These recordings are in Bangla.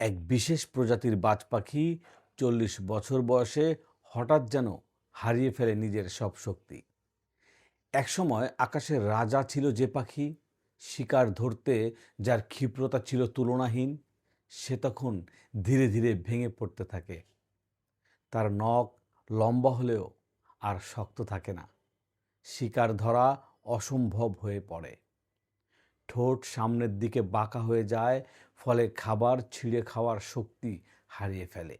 এক বিশেষ প্রজাতির বাজ পাখি চল্লিশ বছর বয়সে হঠাৎ যেন হারিয়ে ফেলে নিজের সব শক্তি। একসময় আকাশের রাজা ছিল যে পাখি, শিকার ধরতে যার ক্ষিপ্রতা ছিল তুলনাহীন, সে তখন ধীরে ধীরে ভেঙে পড়তে থাকে। তার নখ লম্বা হলেও আর শক্ত থাকে না। শিকার ধরা অসম্ভব হয়ে পড়ে। ঠোঁট সামনের দিকে বাঁকা হয়ে যায় ফলে খাবার ছিঁড়ে খাওয়ার শক্তি হারিয়ে ফেলে।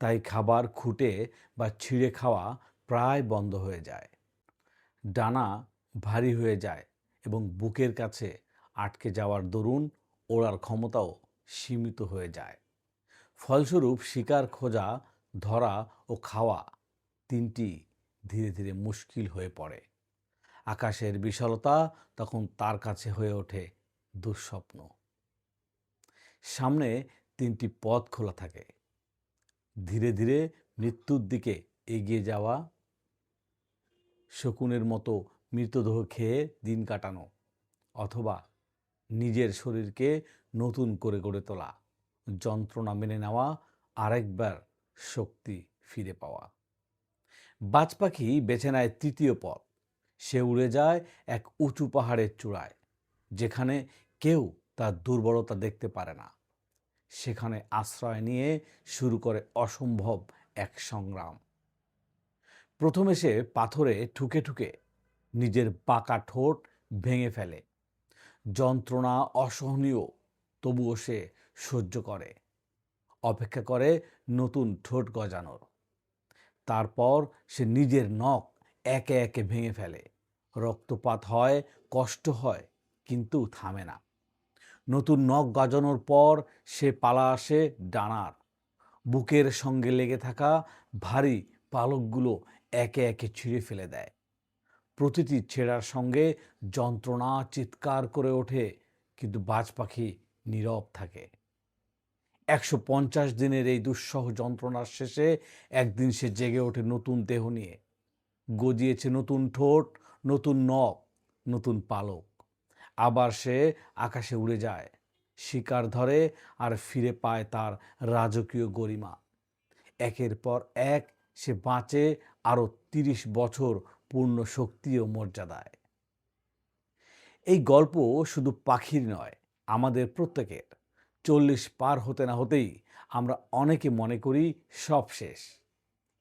তাই খাবার খুঁটে বা ছিঁড়ে খাওয়া প্রায় বন্ধ হয়ে যায়। ডানা ভারী হয়ে যায় এবং বুকের কাছে আটকে যাওয়ার দরুন ওড়ার ক্ষমতাও সীমিত হয়ে যায়। ফলস্বরূপ শিকার খোঁজা, ধরা ও খাওয়া তিনটি ধীরে ধীরে মুশকিল হয়ে পড়ে। আকাশের বিশালতা তখন তার কাছে হয়ে ওঠে দুঃস্বপ্ন। সামনে তিনটি পথ খোলা থাকে। ধীরে ধীরে মৃত্যুর দিকে এগিয়ে যাওয়া, শকুনের মতো মৃতদেহ খেয়ে দিন কাটানো, অথবা নিজের শরীরকে নতুন করে গড়ে তোলা, যন্ত্রণা মেনে নেওয়া, আরেকবার শক্তি ফিরে পাওয়া। বাজ পাখি বেছে নেয় তৃতীয় পথ। সে উড়ে যায় এক উঁচু পাহাড়ের চূড়ায়, যেখানে কেউ তার দুর্বলতা দেখতে পারে না। সেখানে আশ্রয় নিয়ে শুরু করে অসম্ভব এক সংগ্রাম। প্রথমে সে পাথরে ঠুকে ঠুকে নিজের পাকা ঠোঁট ভেঙে ফেলে। যন্ত্রণা অসহনীয়, তবুও সে সহ্য করে। অপেক্ষা করে নতুন ঠোঁট গজানোর। তারপর সে নিজের নখ একে একে ভেঙে ফেলে। রক্তপাত হয়, কষ্ট হয়, কিন্তু থামে না। নতুন নখ গজানোর পর সে পালা আসে ডানার। বুকের সঙ্গে লেগে থাকা ভারী পালকগুলো একে একে ছিঁড়ে ফেলে দেয়। প্রতিটি ছেঁড়ার সঙ্গে যন্ত্রণা চিৎকার করে ওঠে, কিন্তু বাজ পাখি নীরব থাকে। একশো পঞ্চাশ দিনের এই দুঃসহ যন্ত্রণার শেষে একদিন সে জেগে ওঠে নতুন দেহ নিয়ে। গজিয়েছে নতুন ঠোঁট, নতুন নখ, নতুন পালক। আবার সে আকাশে উড়ে যায়, শিকার ধরে আর ফিরে পায় তার রাজকীয় গরিমা। একের পর এক সে বাঁচে আরও তিরিশ বছর পূর্ণ শক্তি ও মর্যাদায়। এই গল্প শুধু পাখির নয়, আমাদের প্রত্যেকের। চল্লিশ পার হতে না হতেই আমরা অনেকে মনে করি সব শেষ।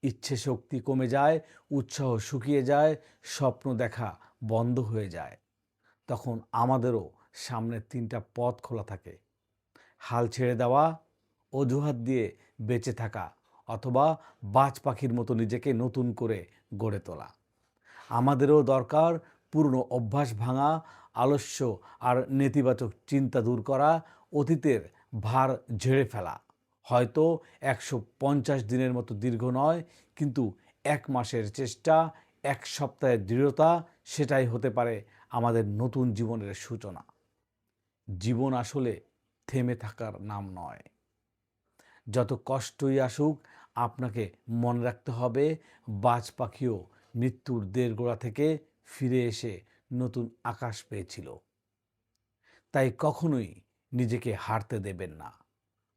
ইচ্ছে শক্তি কমে যায়, উৎসাহ শুকিয়ে যায়, স্বপ্ন দেখা বন্ধ হয়ে যায়। তখন আমাদেরও সামনে তিনটা পথ খোলা থাকে। হাল ছেড়ে দেওয়া, অজুহাত দিয়ে বেঁচে থাকা অথবা বাজ পাখির মতো নিজেকে নতুন করে গড়ে তোলা। আমাদেরও দরকার পুরনো অভ্যাস ভাঙা, আলস্য আর নেতিবাচক চিন্তা দূর করা, অতীতের ভার ঝেড়ে ফেলা। হয়তো একশো পঞ্চাশ দিনের মতো দীর্ঘ নয়, কিন্তু এক মাসের চেষ্টা, এক সপ্তাহের দৃঢ়তা, সেটাই হতে পারে আমাদের নতুন জীবনের সূচনা। জীবন আসলে থেমে থাকার নাম নয়। যত কষ্টই আসুক, আপনাকে মনে রাখতে হবে, বাজ পাখিও মৃত্যুর দেড় গোড়া থেকে ফিরে এসে নতুন আকাশ পেয়েছিল। তাই কখনোই নিজেকে হারতে দেবেন না।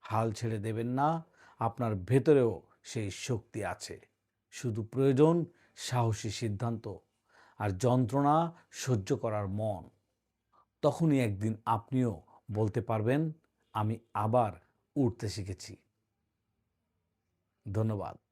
হাল ছেড়ে দেবেন না, আপনার ভেতরেও সেই শক্তি আছে। শুধু প্রয়োজন সাহসী সিদ্ধান্ত। আর যন্ত্রণা সহ্য করার মন, তখনই একদিন আপনিও বলতে পারবেন, আমি আবার উঠতে শিখেছি। ধন্যবাদ।